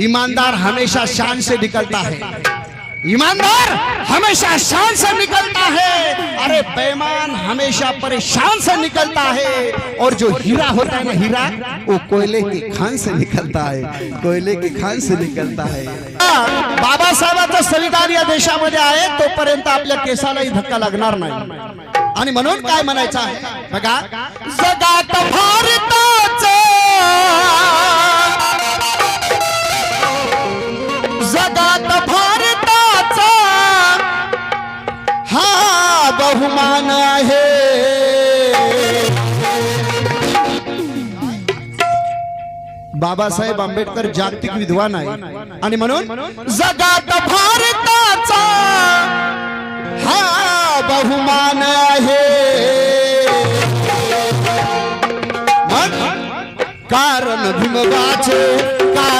ईमानदार हमेशा शान से निकलता है। ईमानदार हमेशा शान से निकलता है। अरे बेईमान हमेशा परेशान से निकलता है। और जो हीरा होता है ना हीरा वो कोयले की खान से निकलता है। कोयले की खान से निकलता है। बाबासाहेबांचं संविधान या देशामध्ये आहे तोपर्यंत आपल्या केसालाही धक्का लागणार नाही. आणि म्हणून काय म्हणायचं आहे? बघा जगात जगात भारताचा हा बहुमान आहे. बाबासाहेब आंबेडकर जागतिक विद्वान आहे आणि म्हणून जगात भारताचा हा बहुमान आहे. कारण भीमबाचे कारण